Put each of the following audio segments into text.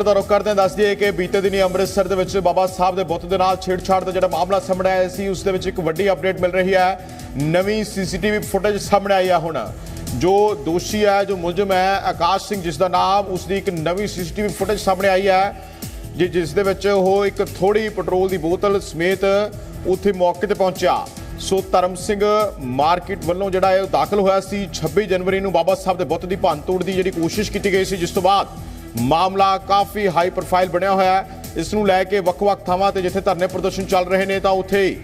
ਦਾ ਰੁਖ ਕਰਦੇ ਦੱਸ ਦਈਏ ਕਿ ਬੀਤੇ ਦਿਨੀ ਅੰਮ੍ਰਿਤਸਰ ਦੇ ਵਿੱਚ ਬਾਬਾ ਸਾਹਿਬ ਦੇ ਬੁੱਤ ਦੇ ਨਾਲ ਛੇੜਛਾੜ ਦਾ ਜਿਹੜਾ ਮਾਮਲਾ ਸਾਹਮਣੇ ਆਇਆ ਸੀ, ਉਸ ਦੇ ਵਿੱਚ ਇੱਕ ਵੱਡੀ ਅਪਡੇਟ ਮਿਲ ਰਹੀ ਹੈ। ਨਵੀਂ ਸੀਸੀਟੀਵੀ ਫੁਟੇਜ ਸਾਹਮਣੇ ਆਈ ਹੈ ਹੁਣ। ਜੋ ਦੋਸ਼ੀ ਹੈ, ਜੋ ਮੁਲਜ਼ਮ ਹੈ, ਆਕਾਸ਼ ਸਿੰਘ, ਜਿਸ ਦਾ ਨਾਮ ਉਸ ਦੀ ਇੱਕ ਨਵੀਂ ਸੀਸੀਟੀਵੀ ਫੁਟੇਜ ਸਾਹਮਣੇ ਆਈ ਹੈ। ਜਿ- ਜਿਸ ਦੇ ਵਿੱਚ ਉਹ ਇੱਕ ਥੋੜੀ ਪੈਟਰੋਲ ਦੀ ਬੋਤਲ ਸਮੇਤ ਉੱਥੇ ਮੌਕੇ ਤੇ ਪਹੁੰਚਿਆ। ਸੋ ਧਰਮ ਸਿੰਘ ਮਾਰਕੀਟ ਵੱਲੋਂ ਜਿਹੜਾ ਹੈ ਉਹ ਦਾਖਲ ਹੋਇਆ ਸੀ 26 ਜਨਵਰੀ ਨੂੰ ਬਾਬਾ ਸਾਹਿਬ ਦੇ ਬੁੱਤ ਦੀ ਭੰਨਤੋੜ ਦੀ ਜਿਹੜੀ ਕੋਸ਼ਿਸ਼ ਕੀਤੀ ਗਈ ਸੀ, ਜਿਸ ਤੋਂ ਬਾਅਦ ਮਾਮਲਾ ਕਾਫੀ ਹਾਈ ਪ੍ਰੋਫਾਈਲ ਬਣਿਆ ਹੋਇਆ ਹੈ। ਇਸ ਨੂੰ ਲੈ ਕੇ ਵੱਖ-ਵੱਖ ਥਾਵਾਂ ਤੇ ਜਿੱਥੇ ਧਰਨੇ ਪ੍ਰਦਰਸ਼ਨ ਚੱਲ ਰਹੇ ਨੇ, ਤਾਂ ਉੱਥੇ ਹੀ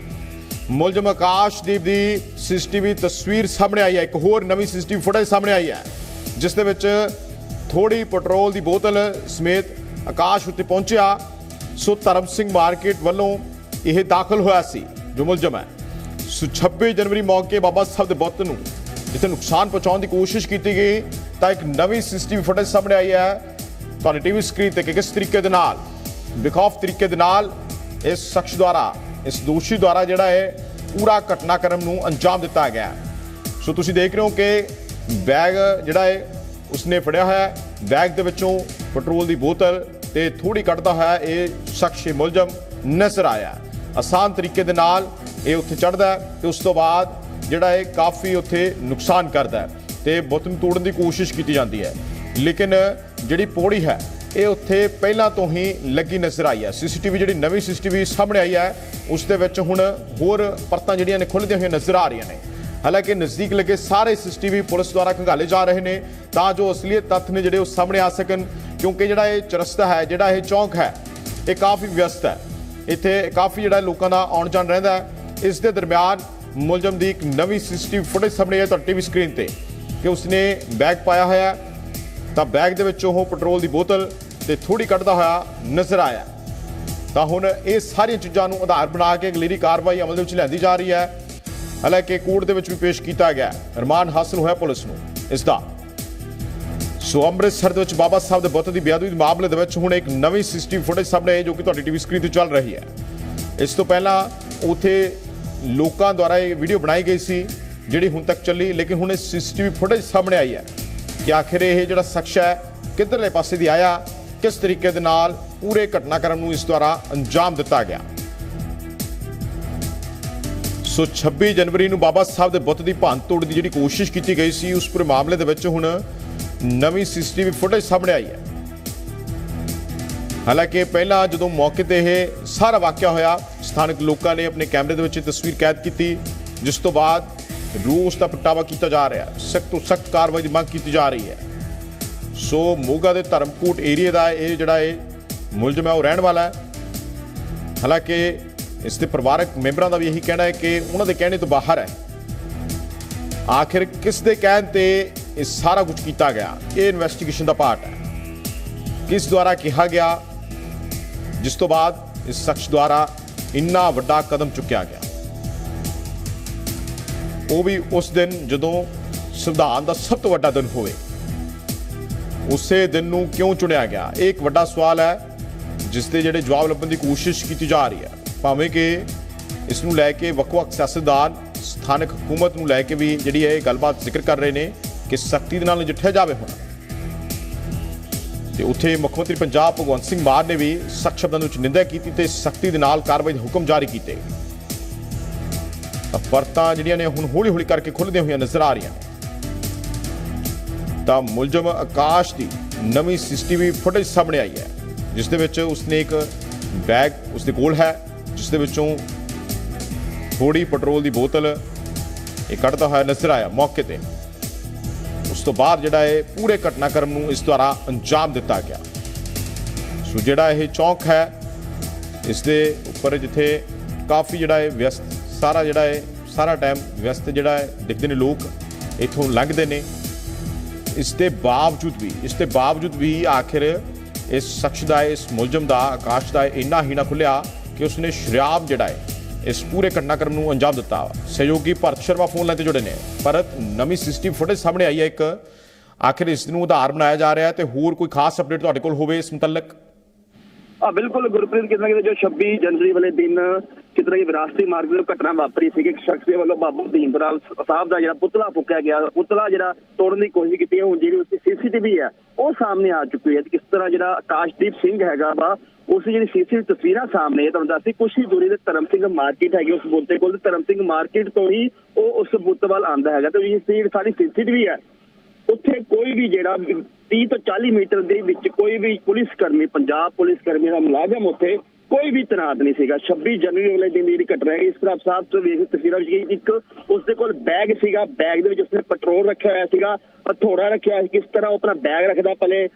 ਮੁਲਜ਼ਮ ਆਕਾਸ਼ਦੀਪ ਦੀ ਸੀਸੀਟੀਵੀ ਤਸਵੀਰ ਸਾਹਮਣੇ ਆਈ ਹੈ। ਇੱਕ ਹੋਰ ਨਵੀਂ ਸੀਸੀਟੀਵੀ ਫੁਟੇਜ ਸਾਹਮਣੇ ਆਈ ਹੈ, ਜਿਸ ਦੇ ਵਿੱਚ ਥੋੜੀ ਪੈਟਰੋਲ ਦੀ ਬੋਤਲ ਸਮੇਤ ਆਕਾਸ਼ ਉੱਤੇ ਪਹੁੰਚਿਆ। ਸੋ ਧਰਮ ਸਿੰਘ ਮਾਰਕੀਟ ਵੱਲੋਂ ਇਹ ਦਾਖਲ ਹੋਇਆ ਸੀ, ਜੋ ਮੁਲਜ਼ਮ ਹੈ। ਸੋ 26 ਜਨਵਰੀ ਮੌਕੇ ਬਾਬਾ ਸਾਹਿਬ ਦੇ ਬੁੱਤ ਨੂੰ ਜਿੱਥੇ ਨੁਕਸਾਨ ਪਹੁੰਚਾਉਣ ਦੀ ਕੋਸ਼ਿਸ਼ ਕੀਤੀ ਗਈ, ਤਾਂ ਇੱਕ ਨਵੀਂ ਸੀਸੀਟੀਵੀ ਫੁਟੇਜ ਸਾਹਮਣੇ ਆਈ ਹੈ। ਤੁਹਾਡੀ ਟੀਵੀ ਸਕਰੀਨ ਤੇ ਕਿ ਕਿਸ ਤਰੀਕੇ ਦੇ ਨਾਲ, ਬੇਖੌਫ ਤਰੀਕੇ ਦੇ ਨਾਲ ਇਸ ਸ਼ਖਸ ਦੁਆਰਾ, ਇਸ ਦੋਸ਼ੀ ਦੁਆਰਾ ਜਿਹੜਾ ਹੈ ਪੂਰਾ ਘਟਨਾਕ੍ਰਮ ਨੂੰ ਅੰਜਾਮ ਦਿੱਤਾ ਗਿਆ ਸੋ ਤੁਸੀਂ ਦੇਖ ਰਹੇ ਹੋ ਕਿ ਬੈਗ ਜਿਹੜਾ ਹੈ ਉਸਨੇ ਫੜਿਆ ਹੋਇਆ ਹੈ, ਬੈਗ ਦੇ ਵਿੱਚੋਂ ਪੈਟਰੋਲ ਦੀ ਬੋਤਲ ਤੇ ਥੋੜੀ ਕੱਢਦਾ ਹੋਇਆ ਇਹ ਸ਼ਖਸ ਇਹ ਮੁਲਜ਼ਮ ਨਜ਼ਰ ਆਇਆ ਆਸਾਨ ਤਰੀਕੇ ਦੇ ਨਾਲ ਇਹ ਉੱਥੇ ਚੜਦਾ ਤੇ ਉਸ ਤੋਂ ਬਾਅਦ ਜਿਹੜਾ ਇਹ ਕਾਫੀ ਉੱਥੇ ਨੁਕਸਾਨ ਕਰਦਾ ਹੈ ਤੇ ਬੁੱਤ ਨੂੰ ਤੋੜਨ ਦੀ ਕੋਸ਼ਿਸ਼ ਕੀਤੀ ਜਾਂਦੀ ਹੈ। ਲੇਕਿਨ ਜਿਹੜੀ ਪੌੜੀ ਹੈ, ਇਹ ਉੱਥੇ ਪਹਿਲਾਂ ਤੋਂ ਹੀ ਲੱਗੀ ਨਜ਼ਰ ਆਈ ਹੈ। ਸੀਸੀਟੀਵੀ ਜਿਹੜੀ ਨਵੀਂ ਸੀਸੀਟੀਵੀ ਸਾਹਮਣੇ ਆਈ ਹੈ, ਉਸ ਦੇ ਵਿੱਚ ਹੁਣ ਹੋਰ ਪਰਤਾਂ ਜਿਹੜੀਆਂ ਨੇ ਖੁੱਲ੍ਹਦੀਆਂ ਹੋਈਆਂ ਨਜ਼ਰ ਆ ਰਹੀਆਂ ਨੇ। ਹਾਲਾਂਕਿ ਨਜ਼ਦੀਕ ਲੱਗੇ ਸਾਰੇ ਸੀਸੀਟੀਵੀ ਪੁਲਿਸ ਦੁਆਰਾ ਖੰਗਾਲੇ ਜਾ ਰਹੇ ਨੇ, ਤਾਂ ਜੋ ਅਸਲੀਅਤ ਤੱਥ ਨੇ ਜਿਹੜੇ ਉਹ ਸਾਹਮਣੇ ਆ ਸਕਣ, ਕਿਉਂਕਿ ਜਿਹੜਾ ਇਹ ਚਰਸਤਾ ਹੈ, ਜਿਹੜਾ ਇਹ ਚੌਂਕ ਹੈ, ਇਹ ਕਾਫੀ ਵਿਅਸਤ ਹੈ। ਇੱਥੇ ਕਾਫੀ ਜਿਹੜਾ ਲੋਕਾਂ ਦਾ ਆਉਣ ਜਾਣ ਰਹਿੰਦਾ ਹੈ। ਇਸ ਦੇ ਦਰਮਿਆਨ ਮੁਲਜ਼ਮ ਦੀ ਇੱਕ ਨਵੀਂ ਸੀਸੀਟੀਵੀ ਫੁਟੇਜ ਸਾਹਮਣੇ ਆਈ ਤੁਹਾਡੀ ਟੀਵੀ ਸਕਰੀਨ ਤੇ, ਕਿ ਉਸਨੇ ਬੈਗ ਪਾਇਆ ਹੋਇਆ ਹੈ। ਤਾਂ ਬੈਗ ਦੇ ਵਿੱਚ ਉਹ ਪੈਟਰੋਲ ਦੀ ਬੋਤਲ ਤੇ ਥੋੜੀ ਕੱਢਦਾ ਹੋਇਆ ਨਜ਼ਰ ਆਇਆ। ਤਾਂ ਹੁਣ ਇਹ ਸਾਰੀਆਂ ਚੀਜ਼ਾਂ ਨੂੰ ਆਧਾਰ ਬਣਾ ਕੇ ਅਗਲੇਰੀ ਕਾਰਵਾਈ ਅਮਲ ਦੇ ਵਿੱਚ ਲਿਆਂਦੀ ਜਾ ਰਹੀ ਹੈ। ਹਾਲਾਂਕਿ ਕੋਰਟ ਦੇ ਵਿੱਚ ਵੀ ਪੇਸ਼ ਕੀਤਾ ਗਿਆ ਹੈ। ਰਿਮਾਂਡ ਹਾਸਲ ਹੋਇਆ ਪੁਲਿਸ ਨੂੰ। ਇਸ ਦਾ ਸੋ ਅੰਮ੍ਰਿਤਸਰ ਦੇ ਵਿੱਚ ਬਾਬਾ ਸਾਹਿਬ ਦੇ ਬੁੱਤ ਦੀ ਬੇਅਦਬੀ ਦੇ ਮਾਮਲੇ ਦੇ ਵਿੱਚ ਹੁਣ ਇੱਕ ਨਵੀਂ ਸੀਸੀਟੀਵੀ ਫੁਟੇਜ ਸਾਹਮਣੇ ਆਈ ਜੋ ਕਿ ਤੁਹਾਡੀ ਟੀਵੀ ਸਕਰੀਨ ਤੇ ਚੱਲ ਰਹੀ ਹੈ। ਇਸ ਤੋਂ ਪਹਿਲਾਂ ਉਥੇ ਲੋਕਾਂ ਦੁਆਰਾ ਇਹ ਵੀਡੀਓ ਬਣਾਈ ਗਈ ਸੀ, ਜਿਹੜੀ ਹੁਣ ਤੱਕ ਚੱਲੀ, ਲੇਕਿਨ ਹੁਣ ਇਹ ਸੀਸੀਟੀਵੀ ਫੁਟੇਜ ਸਾਹਮਣੇ ਆਈ ਹੈ। ਕਿ ਆਖਿਰ ਇਹ ਜਿਹੜਾ ਸ਼ਖਸ ਹੈ ਕਿੱਧਰਲੇ ਪਾਸੇ ਦੀ ਆਇਆ? ਕਿਸ ਤਰੀਕੇ ਦੇ ਨਾਲ ਪੂਰੇ ਘਟਨਾਕ੍ਰਮ ਨੂੰ ਇਸ ਦੁਆਰਾ ਅੰਜਾਮ ਦਿੱਤਾ ਗਿਆ? ਸੋ 26 ਜਨਵਰੀ ਨੂੰ ਬਾਬਾ ਸਾਹਿਬ ਦੇ ਬੁੱਤ ਦੀ ਭੰਨ ਤੋੜ ਦੀ ਜਿਹੜੀ ਕੋਸ਼ਿਸ਼ ਕੀਤੀ ਗਈ ਸੀ, ਉਸ ਪੂਰੇ ਮਾਮਲੇ ਦੇ ਵਿੱਚ ਹੁਣ ਨਵੀਂ ਸੀਸੀਟੀਵੀ ਫੁਟੇਜ ਸਾਹਮਣੇ ਆਈ ਹੈ। ਹਾਲਾਂਕਿ ਪਹਿਲਾਂ ਜਦੋਂ ਮੌਕੇ ਤੇ ਇਹ ਸਾਰਾ ਵਾਕਿਆ ਹੋਇਆ, ਸਥਾਨਕ ਲੋਕਾਂ ਨੇ ਆਪਣੇ ਕੈਮਰੇ ਦੇ ਵਿੱਚ ਇਹ ਤਸਵੀਰ ਕੈਦ ਕੀਤੀ, ਜਿਸ ਤੋਂ ਬਾਅਦ ਰੂਸ ਦਾ ਪਟਾਵਾ ਕੀਤਾ ਜਾ ਰਿਹਾ ਸਖਤ ਤੋਂ ਸਖਤ ਕਾਰਵਾਈ ਦੀ ਮੰਗ ਕੀਤੀ ਜਾ ਰਹੀ ਹੈ। ਸੋ ਮੋਗਾ ਦੇ ਧਰਮਕੋਟ ਏਰੀਆ ਦਾ ਇਹ ਜਿਹੜਾ ਇਹ ਮੁਲਜ਼ਮ ਹੈ, ਉਹ ਰਹਿਣ ਵਾਲਾ ਹੈ। ਹਾਲਾਂਕਿ ਇਸ ਦੇ ਪਰਿਵਾਰਕ ਮੈਂਬਰਾਂ ਦਾ ਵੀ ਇਹੀ ਕਹਿਣਾ ਹੈ ਕਿ ਉਹਨਾਂ ਦੇ ਕਹਿਣੇ ਤੋਂ ਬਾਹਰ ਹੈ। ਆਖਿਰ ਕਿਸ ਦੇ ਕਹਿਣ ਤੇ ਇਹ ਸਾਰਾ ਕੁਝ ਕੀਤਾ ਗਿਆ? ਇਹ ਇਨਵੈਸਟੀਗੇਸ਼ਨ ਦਾ ਪਾਰਟ ਹੈ। ਕਿਸ ਦੁਆਰਾ ਕਿਹਾ ਗਿਆ? ਜਿਸ ਤੋਂ ਬਾਅਦ ਇਸ ਸ਼ਖਸ ਦੁਆਰਾ ਇੰਨਾ ਵੱਡਾ ਕਦਮ ਚੁੱਕਿਆ ਗਿਆ। ਉਹ ਵੀ ਉਸ ਦਿਨ ਜਦੋਂ ਸੰਵਿਧਾਨ ਦਾ ਸਭ ਤੋਂ ਵੱਡਾ ਦਿਨ ਹੋਵੇ। ਉਸੇ ਦਿਨ ਨੂੰ ਕਿਉਂ ਚੁਣਿਆ ਗਿਆ? ਇਹ ਇੱਕ ਵੱਡਾ ਸਵਾਲ ਹੈ ਜਿਸ ਦੇ ਜਿਹੜੇ ਜਵਾਬ ਲੱਭਣ ਦੀ ਕੋਸ਼ਿਸ਼ ਕੀਤੀ ਜਾ ਰਹੀ ਹੈ। ਭਾਵੇਂ ਕਿ ਇਸ ਨੂੰ ਲੈ ਕੇ ਵੱਖ-ਵੱਖ ਸਿਆਸਤਦਾਨ, ਸਥਾਨਕ ਹਕੂਮਤ ਨੂੰ ਲੈ ਕੇ ਵੀ ਜਿਹੜੀ ਹੈ ਇਹ ਗੱਲਬਾਤ ਜ਼ਿਕਰ ਕਰ ਰਹੇ ਨੇ ਕਿ ਸਖਤੀ ਦੇ ਨਾਲ ਨਜਿੱਠਿਆ ਜਾਵੇ ਹੁਣ। ਤੇ ਉੱਥੇ ਮੁੱਖ ਮੰਤਰੀ ਪੰਜਾਬ ਭਗਵੰਤ ਸਿੰਘ ਮਾਨ ਨੇ ਵੀ ਸਖਤ ਸ਼ਬਦਾਂ ਦੇ ਵਿੱਚ ਨਿੰਦਾ ਕੀਤੀ ਤੇ ਸਖਤੀ ਦੇ ਨਾਲ ਕਾਰਵਾਈ ਦੇ ਹੁਕਮ ਜਾਰੀ ਕੀਤੇ। ਤਾਂ ਪਰਤਾਂ ਜਿਹੜੀਆਂ ਨੇ ਹੁਣ ਹੌਲੀ-ਹੌਲੀ ਕਰਕੇ ਖੁੱਲ੍ਹਦੀਆਂ ਹੋਈਆਂ ਨਜ਼ਰ ਆ ਰਹੀਆਂ। ਤਾਂ ਮੁਲਜ਼ਮ ਆਕਾਸ਼ ਦੀ ਨਵੀਂ ਸੀਸੀਟੀਵੀ ਫੁਟੇਜ ਸਾਹਮਣੇ ਆਈ ਹੈ, ਜਿਸ ਦੇ ਵਿੱਚ ਉਸਨੇ ਇੱਕ ਬੈਗ ਉਸਦੇ ਕੋਲ ਹੈ, ਜਿਸ ਦੇ ਵਿੱਚੋਂ ਥੋੜੀ ਪੈਟਰੋਲ ਦੀ ਬੋਤਲ ਇਹ ਕੱਢਦਾ ਹੋਇਆ ਨਜ਼ਰ ਆਇਆ ਮੌਕੇ ਤੇ। ਉਸ ਤੋਂ ਬਾਅਦ ਜਿਹੜਾ ਇਹ ਪੂਰੇ ਘਟਨਾਕ੍ਰਮ ਨੂੰ ਇਸ ਦੁਆਰਾ ਅੰਜਾਮ ਦਿੱਤਾ ਗਿਆ। ਸੋ ਜਿਹੜਾ ਇਹ ਚੌਂਕ ਹੈ, ਇਸ ਦੇ ਉੱਪਰ ਜਿੱਥੇ ਕਾਫੀ ਜਿਹੜਾ ਇਹ ਵਿਅਸਤ ਸਾਰਾ ਜਿਹੜਾ ਹੈ, ਸਾਰਾ ਟਾਈਮ ਵਿਅਸਤ ਜਿਹੜਾ ਹੈ, ਦਿਖਦੇ ਨੇ ਲੋਕ ਇੱਥੋਂ ਲੰਘਦੇ ਨੇ। ਇਸ ਦੇ ਬਾਵਜੂਦ ਵੀ, ਇਸ ਦੇ ਬਾਵਜੂਦ ਵੀ ਆਖਿਰ ਇਸ ਸ਼ਖਸ ਦਾ, ਇਸ ਮੁਲਜ਼ਮ ਦਾ, ਆਕਾਸ਼ ਦਾ ਇੰਨਾ ਹੀਣਾ ਨਾ ਖੁੱਲਿਆ ਕਿ ਉਸਨੇ ਸ਼ਰਾਬ ਜਿਹੜਾ ਹੈ, ਇਸ ਪੂਰੇ ਘਟਨਾਕ੍ਰਮ ਨੂੰ ਅੰਜਾਮ ਦਿੱਤਾ। ਸਹਿਯੋਗੀ ਭਰਤ ਸ਼ਰਮਾ ਫੋਨ ਲਾਈਨ ਤੇ ਜੁੜੇ ਨੇ। ਭਰਤ, ਨਵੀਂ ਸਿਸਟਮ ਫੁਟੇਜ ਸਾਹਮਣੇ ਆਈ ਹੈ ਇੱਕ। ਆਖਿਰ ਇਸ ਨੂੰ ਆਧਾਰ ਬਣਾਇਆ ਜਾ ਰਿਹਾ ਹੈ ਤੇ ਹੋਰ ਕੋਈ ਖਾਸ ਅਪਡੇਟ ਤੁਹਾਡੇ ਕੋਲ ਹੋਵੇ ਇਸ ਮੁਤਲਕ। ਆ ਬਿਲਕੁਲ ਗੁਰਪ੍ਰੀਤ ਕਿਤੇ ਕਿਤੇ ਜੋ 26 ਜਨਵਰੀ ਵਾਲੇ ਦਿਨ ਕਿਤੇ ਨਾ ਕਿਤੇ ਵਿਰਾਸਤੀ ਮਾਰਗ ਦੇ ਘਟਨਾ ਵਾਪਰੀ ਸੀ ਕਿ ਇੱਕ ਸ਼ਖਸ ਦੇ ਵੱਲੋਂ ਬਾਬੂ ਦੀਨਦਰਾਲ ਸਾਹਿਬ ਦਾ ਜਿਹੜਾ ਪੁਤਲਾ ਫੁੱਕਿਆ ਗਿਆ, ਪੁਤਲਾ ਜਿਹੜਾ ਤੋੜਨ ਦੀ ਕੋਸ਼ਿਸ਼ ਕੀਤੀ ਹੈ, ਹੁਣ ਜਿਹੜੀ ਉਸਦੀ ਸੀਸੀਟੀਵੀ ਹੈ, ਉਹ ਸਾਹਮਣੇ ਆ ਚੁੱਕੀ ਹੈ। ਕਿਸ ਤਰ੍ਹਾਂ ਜਿਹੜਾ ਆਕਾਸ਼ਦੀਪ ਸਿੰਘ ਹੈਗਾ ਵਾ, ਉਸ ਦੀ ਜਿਹੜੀ ਸੀਸੀਟੀਵੀ ਤਸਵੀਰਾਂ ਸਾਹਮਣੇ ਹੈ, ਤੁਹਾਨੂੰ ਦੱਸਦੀ, ਕੁਛ ਹੀ ਦੂਰੀ ਤੇ ਧਰਮ ਸਿੰਘ ਮਾਰਕੀਟ ਹੈਗੀ ਉਸ ਬੁੱਤੇ ਕੋਲ ਧਰਮ ਸਿੰਘ ਮਾਰਕੀਟ ਤੋਂ ਹੀ ਉਹ ਉਸ ਬੁੱਤ ਵੱਲ ਆਂਦਾ ਹੈਗਾ, ਤੇ ਇਹ ਸੀ ਸਾਡੀ ਸੀਸੀਟੀਵੀ ਹੈ ਉੱਥੇ ਕੋਈ ਵੀ ਜਿਹੜਾ 30 ਤੋਂ 40 ਮੀਟਰ ਦੇ ਵਿੱਚ ਕੋਈ ਵੀ ਪੁਲਿਸ ਕਰਮੀ, ਪੰਜਾਬ ਪੁਲਿਸ ਕਰਮੀ ਦਾ ਮੁਲਾਜ਼ਮ ਉੱਥੇ ਕੋਈ ਵੀ ਤਨਾਤ ਨਹੀਂ ਸੀਗਾ। 26 ਜਨਵਰੀ ਵਾਲੇ ਦਿਨ ਦੀ ਘਟਨਾ ਹੈ, ਇਸ ਤਰ੍ਹਾਂ ਸਾਹਿਬ ਤੋਂ ਵੇਖ ਤਸਵੀਰਾਂ ਵਿੱਚ ਕਿ ਇੱਕ ਉਸਦੇ ਕੋਲ ਬੈਗ ਸੀਗਾ। ਬੈਗ ਦੇ ਵਿੱਚ ਉਸਨੇ ਪੈਟਰੋਲ ਰੱਖਿਆ ਹੋਇਆ ਸੀਗਾ, ਹਥੋੜਾ ਰੱਖਿਆ ਹੋਇਆ ਸੀ। ਕਿਸ ਤਰ੍ਹਾਂ ਉਹ ਆਪਣਾ ਬੈਗ ਰੱਖਦਾ ਪਲੇ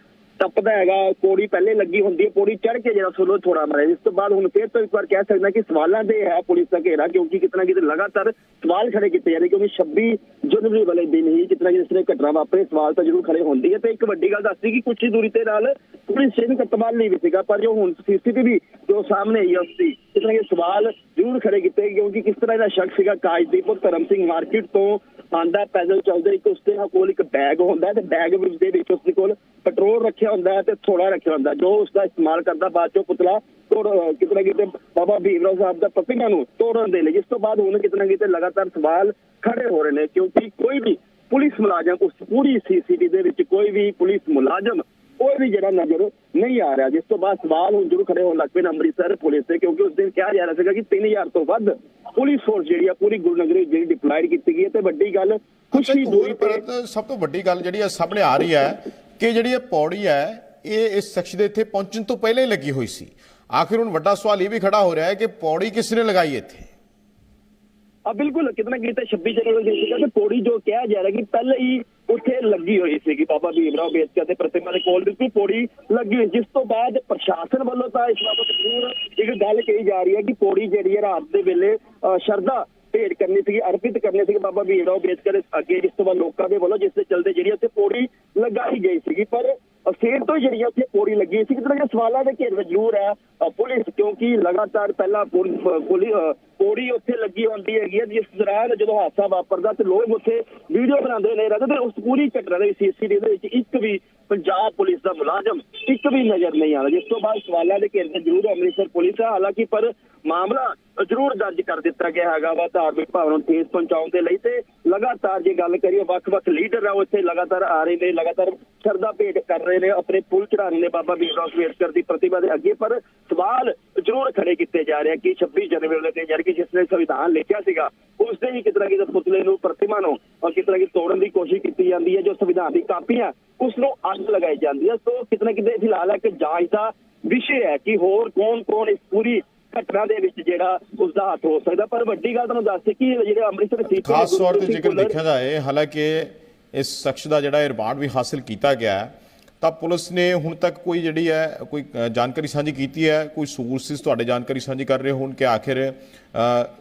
ਟੱਪਦਾ ਹੈਗਾ, ਪੌੜੀ ਪਹਿਲੇ ਲੱਗੀ ਹੁੰਦੀ ਹੈ, ਪੌੜੀ ਚੜ ਕੇ ਜਿਹੜਾ ਸੋਲੋ ਥੋੜਾ ਮਾਰੇ ਇਸ ਤੋਂ ਬਾਅਦ ਹੁਣ ਫੇਰ ਤੋਂ ਇੱਕ ਵਾਰ ਕਹਿ ਸਕਦਾ ਕਿ ਸਵਾਲਾਂ ਦੇ ਹੈ ਪੁਲਿਸ ਦਾ ਘੇਰਾ, ਕਿਉਂਕਿ ਕਿਤਨਾ ਕਿਤੇ ਲਗਾਤਾਰ ਸਵਾਲ ਖੜੇ ਕੀਤੇ ਜਾਂਦੇ, ਕਿਉਂਕਿ 26 ਜਨਵਰੀ ਵਾਲੇ ਦਿਨ ਹੀ ਕਿਤਨਾ ਕਿਤੇ ਇਸ ਤਰ੍ਹਾਂ ਘਟਨਾ ਵਾਪਰੇ, ਸਵਾਲ ਤਾਂ ਜ਼ਰੂਰ ਖੜੇ ਹੁੰਦੀ ਹੈ ਤੇ ਇੱਕ ਵੱਡੀ ਗੱਲ ਦੱਸਦੀ ਕਿ ਕੁਝ ਹੀ ਦੂਰੀ ਤੇ ਨਾਲ ਪੁਲਿਸ ਸਟੇਸ਼ਨ ਕਤਵਾਲ ਨਹੀਂ ਵੀ ਸੀਗਾ, ਪਰ ਜੋ ਹੁਣ ਸੀਸੀਟੀਵੀ ਜੋ ਸਾਹਮਣੇ ਆਈ ਹੈ ਉਸਦੀ ਕਿਤਨਾ ਕਿਤੇ ਸਵਾਲ ਜ਼ਰੂਰ ਖੜੇ ਕੀਤੇ ਕਿਉਂਕਿ ਕਿਸ ਤਰ੍ਹਾਂ ਦਾ ਸ਼ਖਸ ਸੀਗਾ ਕਾਜਦੀਪ ਔਰ ਧਰਮ ਸਿੰਘ ਮਾਰਕੀਟ ਤੋਂ ਆਂਦਾ ਪੈਦਲ ਚੱਲਦਾ, ਇੱਕ ਉਸਦੇ ਨਾਲ ਕੋਲ ਇੱਕ ਬੈਗ ਹੁੰਦਾ ਤੇ ਬੈਗ ਦੇ ਵਿੱਚ ਉਸਦੇ ਕੋਲ ਪੈਟਰੋਲ ਰੱਖਿਆ ਹੁੰਦਾ ਹੈ ਤੇ ਥੋੜਾ ਰੱਖਿਆ ਹੁੰਦਾ, ਜੋ ਉਸਦਾ ਇਸਤੇਮਾਲ ਕਰਦਾ ਬਾਅਦ ਚੋਂ ਪੁਤਲਾ ਕਿਤੇ ਨਾ ਕਿਤੇ ਬਾਬਾ ਭੀਮਰਾਓ ਸਾਹਿਬ ਦਾ ਪ੍ਰਤਿਮਾ ਨੂੰ ਤੋੜਨ ਦੇ ਲਈ। ਜਿਸ ਤੋਂ ਬਾਅਦ ਹੁਣ ਕਿਤੇ ਨਾ ਕਿਤੇ ਲਗਾਤਾਰ ਸਵਾਲ ਖੜੇ ਹੋ ਰਹੇ ਨੇ ਕਿਉਂਕਿ ਕੋਈ ਵੀ ਪੁਲਿਸ ਮੁਲਾਜ਼ਮ, ਉਸ ਪੂਰੀ ਸੀਸੀਟੀ ਦੇ ਵਿੱਚ ਕੋਈ ਵੀ ਪੁਲਿਸ ਮੁਲਾਜ਼ਮ ਕੋਈ ਵੀ ਜਿਹੜਾ ਨਜ਼ਰ ਨਹੀਂ ਆ ਰਿਹਾ ਜਿਸ ਤੋਂ ਬਾਅਦ ਸਵਾਲ ਹੁਣ ਜ਼ਰੂਰ ਖੜੇ ਹੋਣ ਲੱਗ ਪਏ ਅੰਮ੍ਰਿਤਸਰ ਪੁਲਿਸ ਦੇ ਕਿਉਂਕਿ ਉਸ ਦਿਨ ਕਿਹਾ ਜਾ ਰਿਹਾ ਸੀਗਾ ਕਿ 3000 ਤੋਂ ਵੱਧ ਪੁਲਿਸ ਫੋਰਸ ਜਿਹੜੀ ਆ ਪੂਰੀ ਗੁਰਨਗਰੀ ਜਿਹੜੀ ਡਿਪਲਾਈਡ ਕੀਤੀ ਗਈ ਹੈ ਤੇ ਵੱਡੀ ਗੱਲ ਹੀ ਇੱਕ ਦੂਰੀ ਤੇ ਸਭ ਤੋਂ ਵੱਡੀ ਗੱਲ ਜਿਹੜੀ ਹੈ ਸਾਹਮਣੇ ਆ ਰਹੀ ਹੈ ਕਿ ਜਿਹੜੀ ਇਹ ਪੌੜੀ ਹੈ ਇਹ ਇਸ ਸ਼ਖਸ ਦੇ ਇੱਥੇ ਪਹੁੰਚਣ ਤੋਂ ਪਹਿਲਾਂ ਹੀ ਲੱਗੀ ਹੋਈ ਸੀ। ਆਖਿਰ ਹੁਣ ਵੱਡਾ ਸਵਾਲ ਇਹ ਵੀ ਖੜਾ ਹੋ ਰਿਹਾ ਹੈ ਕਿ ਪੌੜੀ ਕਿਸ ਨੇ ਲਗਾਈ ਇੱਥੇ? ਆ ਬਿਲਕੁਲ ਕਿਤਨਾ ਕਿਤੇ 26 ਜਨਵਰੀ ਦੇ ਸੀਗਾ ਤੇ ਪੌੜੀ ਜੋ ਕਿਹਾ ਜਾ ਰਿਹਾ ਕਿ ਪਹਿਲੇ ਹੀ ਉੱਥੇ ਲੱਗੀ ਹੋਈ ਸੀਗੀ ਬਾਬਾ ਭੀਮਰਾਓ ਅੰਬੇਦਕਰ ਦੇ ਪ੍ਰਤਿਮਾ ਦੇ ਕੋਲ ਬਿਲਕੁਲ ਪੌੜੀ ਲੱਗੀ ਹੋਈ। ਜਿਸ ਤੋਂ ਬਾਅਦ ਪ੍ਰਸ਼ਾਸਨ ਵੱਲੋਂ ਤਾਂ ਇਸ ਬਾਬਤ ਜ਼ਰੂਰ ਇੱਕ ਗੱਲ ਕਹੀ ਜਾ ਰਹੀ ਹੈ ਕਿ ਪੌੜੀ ਜਿਹੜੀ ਹੈ ਰਾਤ ਦੇ ਵੇਲੇ ਅ, ਸ਼ਰਧਾ ਭੇਟ ਕਰਨੀ ਸੀਗੀ ਅਰਪਿਤ ਕਰਨੀ ਸੀਗੀ ਬਾਬਾ ਭੀਮਰਾਓ ਅੰਬੇਦਕਰ ਦੇ ਅੱਗੇ। ਜਿਸ ਤੋਂ ਬਾਅਦ ਲੋਕਾਂ ਦੇ ਵੱਲੋਂ ਜਿਸ ਦੇ ਚਲਦੇ ਜਿਹੜੀ ਉੱਥੇ ਪੌੜੀ ਲਗਾਈ ਗਈ ਸੀਗੀ। ਪਰ ਸੇਰ ਤੋਂ ਜਿਹੜੀ ਉੱਥੇ ਪੌੜੀ ਲੱਗੀ ਸੀ, ਕਿਤੇ ਨਾ ਸਵਾਲਾਂ ਦੇ ਘੇਰ ਵਿੱਚ ਜ਼ਰੂਰ ਹੈ ਪੁਲਿਸ, ਕਿਉਂਕਿ ਲਗਾਤਾਰ ਪਹਿਲਾਂ ਪੌੜੀ ਉੱਥੇ ਲੱਗੀ ਹੁੰਦੀ ਹੈਗੀ ਹੈ ਜਿਸ ਦੌਰਾਨ ਜਦੋਂ ਹਾਦਸਾ ਵਾਪਰਦਾ ਤੇ ਲੋਕ ਉੱਥੇ ਵੀਡੀਓ ਬਣਾਉਂਦੇ ਨੇ ਤੇ ਉਸ ਪੂਰੀ ਘਟਨਾ ਦੇ ਸੀਸੀਟੀਵੀ ਦੇ ਵਿੱਚ ਇੱਕ ਵੀ ਪੰਜਾਬ ਪੁਲਿਸ ਦਾ ਮੁਲਾਜ਼ਮ ਇੱਕ ਵੀ ਨਜ਼ਰ ਨਹੀਂ ਆਉਂਦਾ ਜਿਸ ਤੋਂ ਬਾਅਦ ਸਵਾਲਾਂ ਦੇ ਘੇਰ ਵਿੱਚ ਜ਼ਰੂਰ ਅੰਮ੍ਰਿਤਸਰ ਪੁਲਿਸ ਹੈ ਹਾਲਾਂਕਿ ਪਰ ਮਾਮਲਾ ਜ਼ਰੂਰ ਦਰਜ ਕਰ ਦਿੱਤਾ ਗਿਆ ਹੈਗਾ ਵਾ ਧਾਰਮਿਕ ਭਾਵਨਾ ਨੂੰ ਠੇਸ ਪਹੁੰਚਾਉਣ ਦੇ ਲਈ ਤੇ ਲਗਾਤਾਰ ਜੇ ਗੱਲ ਕਰੀਏ, ਵੱਖ-ਵੱਖ ਲੀਡਰ ਆ ਉਹ ਇੱਥੇ ਲਗਾਤਾਰ ਆ ਰਹੇ ਨੇ, ਲਗਾਤਾਰ ਸ਼ਰਧਾ ਭੇਟ ਕਰ ਰਹੇ ਨੇ, ਆਪਣੇ ਫੁੱਲ ਚੜਾ ਰਹੇ ਨੇ ਬਾਬਾ ਭੀਮਰਾਓ ਅੰਬੇਦਕਰ ਦੀ ਪ੍ਰਤਿਭਾ ਦੇ ਅੱਗੇ, ਪਰ ਸਵਾਲ ਜ਼ਰੂਰ ਖੜੇ ਕੀਤੇ ਜਾ ਰਹੇ ਕਿ 26 ਜਨਵਰੀ ਦੇ ਦਿਨ ਯਾਨੀ ਕਿ ਜਿਸ ਨੇ ਸੰਵਿਧਾਨ ਲਿਖਿਆ ਸੀਗਾ, ਉਸ ਦੇ ਹੀ ਕਿਤਨਾ ਕਿਤੇ ਪੁਤਲੇ ਨੂੰ ਪ੍ਰਤਿਮਾ ਨੂੰ ਔਰ ਕਿਤਨਾ ਕਿ ਤੋੜਨ ਦੀ ਕੋਸ਼ਿਸ਼ ਕੀਤੀ ਜਾਂਦੀ ਹੈ, ਜੋ ਸੰਵਿਧਾਨ ਦੀ ਕਾਪੀਆਂ ਉਸ ਨੂੰ ਅੱਗ ਲਗਾਈ ਜਾਂਦੀ ਹੈ। ਸੋ ਕਿਤਨਾ ਕਿਤੇ ਫਿਲਹਾਲ ਹੈ ਕਿ ਜਾਂਚ ਦਾ ਵਿਸ਼ੇ ਹੈ ਕਿ ਹੋਰ ਕੌਣ-ਕੌਣ ਇਸ ਪੂਰੀ ਘਟਨਾ ਦੇ ਵਿੱਚ ਜਿਹੜਾ ਉਸ ਦਾ ਹੱਥ ਹੋ ਸਕਦਾ। ਪਰ ਵੱਡੀ ਗੱਲ ਤੁਹਾਨੂੰ ਦੱਸ ਕਿ ਜਿਹੜੇ ਅੰਮ੍ਰਿਤਸਰ ਸੀਟ ਖਾਸ ਤੌਰ ਤੇ ਜੇਕਰ ਦੇਖਿਆ ਜਾਏ ਹਾਲਾਂਕਿ ਇਸ ਸ਼ਖਸ ਦਾ ਜਿਹੜਾ ਰਿਮਾਂਡ ਵੀ ਹਾਸਲ ਕੀਤਾ ਗਿਆ ਹੈ ਤਾਂ ਪੁਲਿਸ ਨੇ ਹੁਣ ਤੱਕ ਕੋਈ ਜਿਹੜੀ ਹੈ ਕੋਈ ਜਾਣਕਾਰੀ ਸਾਂਝੀ ਕੀਤੀ ਹੈ? ਕੋਈ ਸੋਰਸਿਸ ਤੁਹਾਡੇ ਜਾਣਕਾਰੀ ਸਾਂਝੀ ਕਰ ਰਹੇ ਹੋਣ ਕਿ ਆਖਿਰ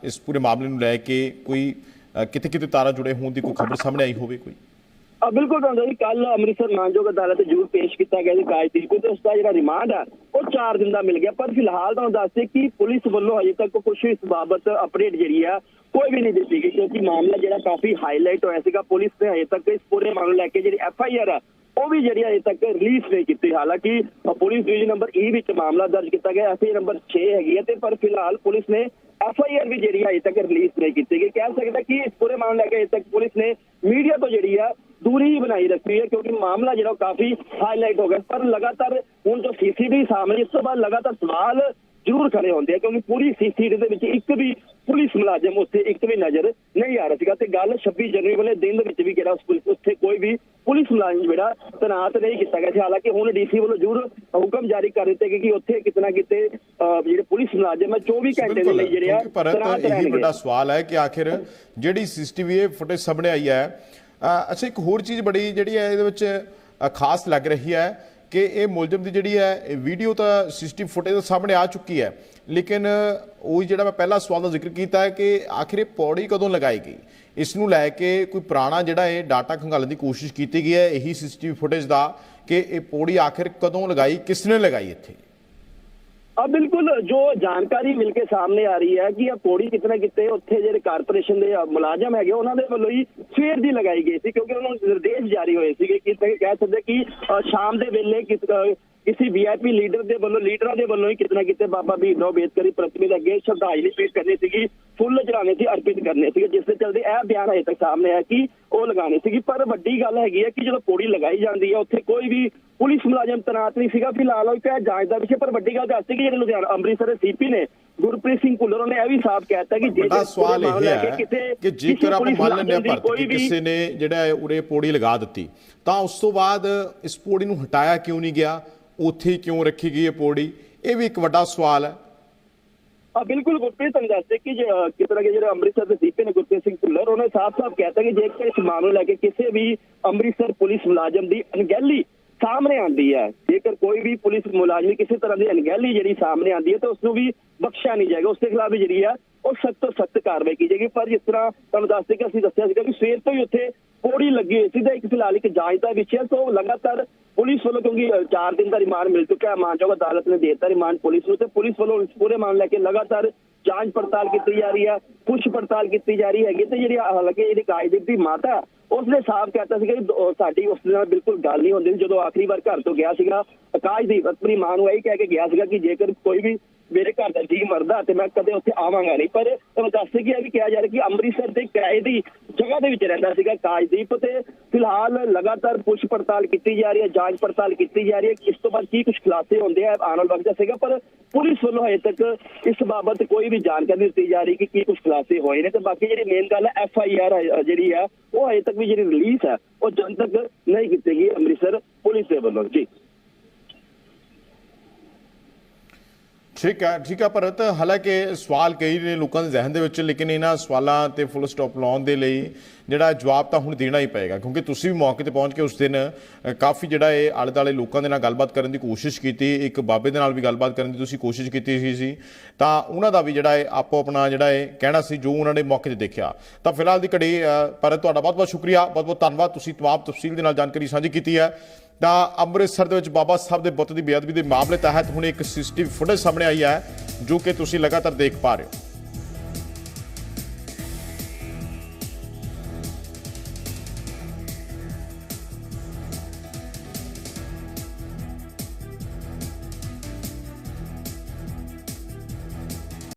ਇਸ ਪੂਰੇ ਮਾਮਲੇ ਨੂੰ ਲੈ ਕੇ ਕੋਈ ਕਿਤੇ ਕਿਤੇ ਤਾਰਾ ਜੁੜੇ ਹੋਣ ਦੀ ਕੋਈ ਖਬਰ ਸਾਹਮਣੇ ਆਈ ਹੋਵੇ ਕੋਈ? ਬਿਲਕੁਲ ਤੁਹਾਨੂੰ ਜੀ ਕੱਲ ਅੰਮ੍ਰਿਤਸਰ ਮਾਨਯੋਗ ਅਦਾਲਤ ਤੇ ਜ਼ਰੂਰ ਪੇਸ਼ ਕੀਤਾ ਗਿਆ ਜੀ ਕਾਜਦੀਪ ਤੇ ਉਸ ਦਾ ਜਿਹੜਾ ਰਿਮਾਂਡ ਹੈ ਉਹ 4 ਦਿਨ ਦਾ ਮਿਲ ਗਿਆ। ਪਰ ਫਿਲਹਾਲ ਤੁਹਾਨੂੰ ਦੱਸਦੇ ਕਿ ਪੁਲਿਸ ਵੱਲੋਂ ਹਜੇ ਤੱਕ ਕੁਝ ਇਸ ਬਾਬਤ ਅਪਡੇਟ ਜਿਹੜੀ ਆ, ਕੋਈ ਵੀ ਨਹੀਂ ਦਿੱਤੀ ਗਈ, ਕਿਉਂਕਿ ਮਾਮਲਾ ਜਿਹੜਾ ਕਾਫੀ ਹਾਈਲਾਈਟ ਹੋਇਆ ਸੀਗਾ। ਪੁਲਿਸ ਨੇ ਹਜੇ ਤੱਕ ਇਸ ਪੂਰੇ ਮਾਮਲੇ ਲੈ ਕੇ ਜਿਹੜੀ ਐਫ ਆਈ ਆਰ ਆ, ਉਹ ਵੀ ਜਿਹੜੀ ਅਜੇ ਤੱਕ ਰਿਲੀਜ਼ ਨਹੀਂ ਕੀਤੀ। ਹਾਲਾਂਕਿ ਪੁਲਿਸ ਡਿਵੀਜ਼ਨ ਨੰਬਰ ਈ ਵਿੱਚ ਮਾਮਲਾ ਦਰਜ ਕੀਤਾ ਗਿਆ ਐਫ ਆਈ ਨੰਬਰ 6 ਹੈਗੀ ਹੈ ਤੇ ਪਰ ਫਿਲਹਾਲ ਪੁਲਿਸ ਨੇ ਐਫ ਆਈ ਆਰ ਵੀ ਜਿਹੜੀ ਅਜੇ ਤੱਕ ਰਿਲੀਜ਼ ਨਹੀਂ ਕੀਤੀ ਗਈ। ਕਹਿ ਸਕਦਾ ਕਿ ਇਸ ਪੂਰੇ ਮਾਮਲੇ ਲੈ ਕੇ ਅਜੇ ਤੱਕ ਪੁਲਿਸ ਨੇ ਮੀਡੀਆ ਤੋਂ ਜਿਹੜੀ ਆ ਦੂਰੀ ਹੀ ਬਣਾਈ ਰੱਖੀ ਹੈ ਕਿਉਂਕਿ ਮਾਮਲਾ ਜਿਹੜਾ ਕਾਫੀ ਹਾਈਲਾਈਟ ਹੋ ਗਿਆ। ਪਰ ਲਗਾਤਾਰ ਹੁਣ ਜੋ ਸੀਸੀਟੀਵੀ ਸਾਹਮਣੇ ਇਸ ਤੋਂ ਬਾਅਦ ਲਗਾਤਾਰ ਸਵਾਲ ਜ਼ਰੂਰ ਖੜੇ ਹੁੰਦੇ ਆ ਕਿਉਂਕਿ ਪੂਰੀ ਸੀਸੀਟੀਵੀ ਦੇ ਵਿੱਚ ਇੱਕ ਵੀ ਪੁਲਿਸ ਮੁਲਾਜ਼ਮ ਉੱਥੇ ਇੱਕ ਵੀ ਨਜ਼ਰ ਨਹੀਂ ਆ ਰਿਹਾ ਸੀਗਾ ਤੇ ਗੱਲ 26 ਜਨਵਰੀ ਵਾਲੇ ਦਿਨ ਦੇ ਵਿੱਚ ਵੀ ਪੁਲਿਸ ਉੱਥੇ ਕੋਈ ਵੀ ਪੁਲਿਸ ਮੁਲਾਜ਼ਮ ਜਿਹੜਾ ਤਨਾਤ ਨਹੀਂ ਕੀਤਾ ਗਿਆ ਸੀ। ਹਾਲਾਂਕਿ ਹੁਣ ਡੀਸੀ ਵੱਲੋਂ ਜ਼ਰੂਰ ਹੁਕਮ ਜਾਰੀ ਕਰ ਦਿੱਤੇ ਕਿ ਉੱਥੇ ਕਿਤਨਾ ਕਿਤੇ ਜਿਹੜੇ ਪੁਲਿਸ ਮੁਲਾਜ਼ਮ ਹੈ 24 ਘੰਟੇ ਦੇ ਲਈ ਜਿਹੜੇ ਆ ਤੈਨਾਤ ਇਹੀ ਰਹਿਣਗੇ। ਵੱਡਾ ਸਵਾਲ ਹੈ ਕਿ ਆਖਿਰ ਜਿਹੜੀ ਸੀਸੀਟੀਵੀ ਫੁਟੇਜ ਸਾਹਮਣੇ ਆਈ ਹੈ ਅੱਛਾ, ਇੱਕ ਹੋਰ ਚੀਜ਼ ਬੜੀ ਜਿਹੜੀ ਹੈ, ਇਹਦੇ ਵਿੱਚ ਖਾਸ ਲੱਗ ਰਹੀ ਹੈ ਕਿ ਇਹ ਮੁਲਜ਼ਮ ਦੀ ਜਿਹੜੀ ਹੈ ਵੀਡੀਓ ਤਾਂ ਸੀਸੀਟੀਵੀ ਫੁਟੇਜ ਦੇ ਸਾਹਮਣੇ ਆ ਚੁੱਕੀ ਹੈ। ਲੇਕਿਨ ਉਹ ਜਿਹੜਾ ਮੈਂ ਪਹਿਲਾ ਸਵਾਲ ਦਾ ਜ਼ਿਕਰ ਕੀਤਾ ਹੈ ਕਿ ਆਖਿਰ ਇਹ ਪੌੜੀ ਕਦੋਂ ਲਗਾਈ ਗਈ? ਇਸ ਨੂੰ ਲੈ ਕੇ ਕੋਈ ਪੁਰਾਣਾ ਜਿਹੜਾ ਇਹ ਡਾਟਾ ਖੰਗਾਲਣ ਦੀ ਕੋਸ਼ਿਸ਼ ਕੀਤੀ ਗਈ ਹੈ, ਇਹੀ ਸੀਸੀਟੀਵੀ ਫੁਟੇਜ ਦਾ ਕਿ ਇਹ ਪੌੜੀ ਆਖਿਰ ਕਦੋਂ ਲਗਾਈ, ਕਿਸ ਨੇ ਲਗਾਈ ਇੱਥੇ? ਆ ਬਿਲਕੁਲ, ਜੋ ਜਾਣਕਾਰੀ ਮਿਲ ਕੇ ਸਾਹਮਣੇ ਆ ਰਹੀ ਹੈ ਕਿ ਇਹ ਪੌੜੀ ਕਿਤਨਾ ਕਿਤੇ ਉੱਥੇ ਜਿਹੜੇ ਕਾਰਪੋਰੇਸ਼ਨ ਦੇ ਮੁਲਾਜ਼ਮ ਹੈਗੇ, ਉਹਨਾਂ ਦੇ ਵੱਲੋਂ ਹੀ ਸਵੇਰ ਦੀ ਲਗਾਈ ਗਈ ਸੀ ਕਿਉਂਕਿ ਉਹਨਾਂ ਨੂੰ ਨਿਰਦੇਸ਼ ਜਾਰੀ ਹੋਏ ਸੀਗੇ ਕਿ ਕਹਿ ਸਕਦੇ ਕਿ ਸ਼ਾਮ ਦੇ ਵੇਲੇ ਕਿਸ ਵੀਆਈਪੀ ਲੀਡਰ ਦੇ ਵੱਲੋਂ ਲੀਡਰਾਂ ਦੇ ਵੱਲੋਂ ਹੀ ਕਿਤਨਾ ਕਿਤੇ ਬਾਬਾ ਭੀਮਰਾਓ ਅੰਬੇਦਕਰ ਦੀ ਪ੍ਰਤਿਮਾ ਦੇ ਅੱਗੇ ਸ਼ਰਧਾਂਜਲੀ ਪੇਸ਼ ਕਰਨੀ ਸੀਗੀ ਫੁੱਲ ਚੜਾਉਣੇ ਸੀ ਅਰਪਿਤ ਕਰਨੇ ਸੀਗੇ ਜਿਸ ਦੇ ਚਲਦੇ ਇਹ ਬਿਆਨ ਹਜੇ ਤੱਕ ਸਾਹਮਣੇ ਆਇਆ ਕਿ ਉਹ ਲਗਾਉਣੇ ਸੀਗੀ। ਪਰ ਵੱਡੀ ਗੱਲ ਹੈਗੀ ਹੈ ਕਿ ਜਦੋਂ ਪੌੜੀ ਲਗਾਈ ਜਾਂਦੀ ਹੈ ਉੱਥੇ ਕੋਈ ਵੀ ਪੁਲਿਸ ਮੁਲਾਜ਼ਮ ਤੈਨਾਤ ਨਹੀਂ ਸੀਗਾ ਫਿਲਹਾਲ ਉਹ ਇੱਕ ਇਹ ਜਾਂਚ ਦਾ ਵਿਸ਼ੇ ਪਰ ਵੱਡੀ ਗੱਲ ਦੱਸਦੀ ਕਿ ਜਿਹੜੇ ਲੁਧਿਆਣਾ ਅੰਮ੍ਰਿਤਸਰ ਦੇ ਸੀਪੀ ਨੇ ਗੁਰਪ੍ਰੀਤ ਸਿੰਘ ਭੁੱਲਰ ਉਹਨੇ ਇਹ ਵੀ ਸਾਫ਼ ਕਹਿਤਾ ਕਿ ਜੇ ਵੱਡਾ ਸਵਾਲ ਇਹ ਹੈ ਕਿ ਜੇਕਰ ਆਪਾਂ ਮੰਨ ਲੈਂਦੇ ਦੀ ਭਰਤ ਕਿ ਕਿਸੇ ਨੇ ਜਿਹੜਾ ਉਰੇ ਪੌੜੀ ਲਗਾ ਦਿੱਤੀ ਤਾਂ ਉਸ ਤੋਂ ਬਾਅਦ ਇਸ ਪੌੜੀ ਨੂੰ ਹਟਾਇਆ ਕਿਉਂ ਨਹੀਂ ਗਿਆ? ਉੱਥੇ ਕਿਉਂ ਰੱਖੀ ਗਈ ਇਹ ਪੌੜੀ? ਇਹ ਵੀ ਇੱਕ ਵੱਡਾ ਸਵਾਲ ਹੈ। ਆ ਬਿਲਕੁਲ ਗੁਰਪ੍ਰੀਤ ਤੁਹਾਨੂੰ ਦੱਸਦੇ ਕਿ ਜੇ, ਕਿ ਜਿਹੜੇ ਅੰਮ੍ਰਿਤਸਰ ਦੇ ਸੀਪੀ ਨੇ ਗੁਰਪ੍ਰੀਤ ਸਿੰਘ ਭੁੱਲਰ ਉਹਨੇ ਸਾਫ਼-ਸਾਫ਼ ਕਹਿਤਾ ਕਿ ਜੇਕਰ ਇਸ ਮਾਮਲੇ ਲੈ ਕੇ ਕਿਸੇ ਵੀ ਅੰਮ੍ਰਿਤਸਰ ਪੁਲਿਸ ਮੁਲਾਜ਼ਮ ਦੀ ਅਣਗਹਿਲੀ ਸਾਹਮਣੇ ਆਂਦੀ ਹੈ ਜੇਕਰ ਕੋਈ ਵੀ ਪੁਲਿਸ ਮੁਲਾਜ਼ਮ ਕਿਸੇ ਤਰ੍ਹਾਂ ਦੀ ਅਣਗਹਿਲੀ ਜਿਹੜੀ ਸਾਹਮਣੇ ਆਂਦੀ ਹੈ ਤਾਂ ਉਸ ਨੂੰ ਵੀ ਬਖਸ਼ਿਆ ਨਹੀਂ ਜਾਏਗਾ। ਉਸ ਦੇ ਖਿਲਾਫ ਵੀ ਜਿਹੜੀ ਹੈ ਉਹ ਸਖਤ ਤੋਂ ਸਖਤ ਕਾਰਵਾਈ ਕੀਤੀ ਜਾਏਗੀ। ਪਰ ਜਿਸ ਤਰ੍ਹਾਂ ਤੁਹਾਨੂੰ ਦੱਸਦੇ ਕਿ ਅਸੀਂ ਦੱਸਿਆ ਸੀਗਾ ਕਿ ਸਵੇਰ ਤੋਂ ਹੀ ਉੱਥੇ ਪੌੜੀ ਲੱਗੀ ਹੋਈ ਸੀ ਤੇ ਇੱਕ ਫਿਲਹਾਲ ਇੱਕ ਜਾਂਚ ਦਾ ਵਿਸ਼ਾ ਹੈ। ਸੋ ਲਗਾਤਾਰ ਪੁਲਿਸ ਵੱਲੋਂ ਕਿਉਂਕਿ 4 ਦਿਨ ਦਾ ਰਿਮਾਂਡ ਮਿਲ ਚੁੱਕਿਆ ਹੈ। ਮਾਨਯੋਗ ਅਦਾਲਤ ਨੇ ਦੇ ਦਿੱਤਾ ਰਿਮਾਂਡ ਪੁਲਿਸ ਨੂੰ ਤੇ ਪੁਲਿਸ ਵੱਲੋਂ ਇਸ ਪੂਰੇ ਮਾਮਲੇ ਲੈ ਕੇ ਲਗਾਤਾਰ ਜਾਂਚ ਪੜਤਾਲ ਕੀਤੀ ਜਾ ਰਹੀ ਹੈ ਪੁੱਛ ਪੜਤਾਲ ਕੀਤੀ ਜਾ ਰਹੀ ਹੈਗੀ ਤੇ ਜਿਹੜੀ ਹਾਲਾਂਕਿ ਜਿਹੜੀ ਕਾਇਦੀਪ ਦੀ ਮਾਤਾ ਹੈ, ਉਸਨੇ ਸਾਫ਼ ਕਹਿਤਾ ਸੀਗਾ ਕਿ ਸਾਡੀ ਉਸ ਨਾਲ ਬਿਲਕੁਲ ਗੱਲ ਨਹੀਂ ਹੁੰਦੀ। ਜਦੋਂ ਆਖਰੀ ਵਾਰ ਘਰ ਤੋਂ ਗਿਆ ਸੀਗਾ ਆਕਾਸ਼ਦੀਪ ਆਪਣੀ ਮਾਂ ਨੂੰ ਇਹੀ ਕਹਿ ਕੇ ਗਿਆ ਸੀਗਾ ਕਿ ਜੇਕਰ ਕੋਈ ਵੀ ਮੇਰੇ ਘਰ ਦਾ ਜੀ ਮਰਦਾ ਤੇ ਮੈਂ ਕਦੇ ਉੱਥੇ ਆਵਾਂਗਾ ਨਹੀਂ। ਪਰ ਤੁਹਾਨੂੰ ਦੱਸ ਕਿ ਵੀ ਕਿਹਾ ਜਾ ਰਿਹਾ ਕਿ ਅੰਮ੍ਰਿਤਸਰ ਦੇ ਕਿਰਾਏ ਦੀ ਜਗ੍ਹਾ ਦੇ ਵਿੱਚ ਰਹਿੰਦਾ ਸੀਗਾ ਕਾਜਦੀਪ ਤੇ ਫਿਲਹਾਲ ਲਗਾਤਾਰ ਪੁੱਛ ਪੜਤਾਲ ਕੀਤੀ ਜਾ ਰਹੀ ਹੈ, ਜਾਂਚ ਪੜਤਾਲ ਕੀਤੀ ਜਾ ਰਹੀ ਹੈ ਕਿ ਇਸ ਤੋਂ ਬਾਅਦ ਕੀ ਕੁਝ ਖੁਲਾਸੇ ਹੁੰਦੇ ਆ ਆਉਣ ਵਾਲਾ ਵਕਤ ਦੱਸੇਗਾ ਪਰ ਪੁਲਿਸ ਵੱਲੋਂ ਹਜੇ ਤੱਕ ਇਸ ਬਾਬਤ ਕੋਈ ਵੀ ਜਾਣਕਾਰੀ ਦਿੱਤੀ ਜਾ ਰਹੀ ਕਿ ਕੀ ਕੁਝ ਖੁਲਾਸੇ ਹੋਏ ਨੇ ਤੇ ਬਾਕੀ ਜਿਹੜੀ ਮੇਨ ਗੱਲ ਹੈ ਐਫ ਆਈ ਆਰ ਜਿਹੜੀ ਹੈ, ਉਹ ਹਜੇ ਤੱਕ ਵੀ ਜਿਹੜੀ ਰਿਲੀਜ਼ ਹੈ, ਉਹ ਜਨਤਕ ਨਹੀਂ ਕੀਤੀ ਗਈ ਅੰਮ੍ਰਿਤਸਰ ਪੁਲਿਸ ਦੇ ਵੱਲੋਂ। ਜੀ। ਠੀਕ ਹੈ ਠੀਕ ਹੈ ਭਰਤ। ਹਾਲਾਂਕਿ ਸਵਾਲ ਕਈ ਨੇ ਲੋਕਾਂ ਦੇ ਜ਼ਿਹਨ ਦੇ ਵਿੱਚ ਲੇਕਿਨ ਇਹਨਾਂ ਸਵਾਲਾਂ ਤੇ ਫੁੱਲ ਸਟਾਪ ਲਾਉਣ ਦੇ ਲਈ ਜਿਹੜਾ ਜਵਾਬ ਤਾਂ ਹੁਣ ਦੇਣਾ ਹੀ ਪਏਗਾ ਕਿਉਂਕਿ ਤੁਸੀਂ ਵੀ ਮੌਕੇ ਤੇ ਪਹੁੰਚ ਕੇ ਉਸ ਦਿਨ ਕਾਫੀ ਜਿਹੜਾ ਇਹ ਆਲੇ ਦੁਆਲੇ ਲੋਕਾਂ ਦੇ ਨਾਲ ਗੱਲਬਾਤ ਕਰਨ ਦੀ ਕੋਸ਼ਿਸ਼ ਕੀਤੀ ਇੱਕ ਬਾਬੇ ਦੇ ਨਾਲ ਵੀ ਗੱਲਬਾਤ ਕਰਨ ਦੀ ਤੁਸੀਂ ਕੋਸ਼ਿਸ਼ ਕੀਤੀ ਸੀ ਸੀ। ਤਾਂ ਉਹਨਾਂ ਦਾ ਵੀ ਜਿਹੜਾ ਇਹ ਆਪੋ ਆਪਣਾ ਜਿਹੜਾ ਇਹ ਕਹਿਣਾ ਸੀ ਜੋ ਉਹਨਾਂ ਨੇ ਮੌਕੇ ਤੇ ਦੇਖਿਆ। ਤਾਂ ਫਿਲਹਾਲ ਦੀ ਘੜੀ ਅ, ਭਰਤ ਤੁਹਾਡਾ ਬਹੁਤ ਬਹੁਤ ਸ਼ੁਕਰੀਆ ਬਹੁਤ ਬਹੁਤ ਧੰਨਵਾਦ ਤੁਸੀਂ ਤਮਾਮ ਤਫਸੀਲ ਦੇ ਨਾਲ ਜਾਣਕਾਰੀ ਸਾਂਝੀ ਕੀਤੀ ਹੈ। ਤਾਂ ਅੰਮ੍ਰਿਤਸਰ ਦੇ ਵਿੱਚ ਬਾਬਾ ਸਾਹਿਬ ਦੇ ਬੁੱਤ ਦੀ ਬੇਅਦਬੀ ਦੇ ਮਾਮਲੇ ਤਹਿਤ ਹੁਣ ਇੱਕ ਸੀਸੀਟੀਵੀ ਫੁਟੇਜ ਸਾਹਮਣੇ ਆਈ ਹੈ, ਜੋ ਕਿ ਤੁਸੀਂ ਲਗਾਤਾਰ ਦੇਖ ਪਾ ਰਹੇ ਹੋ।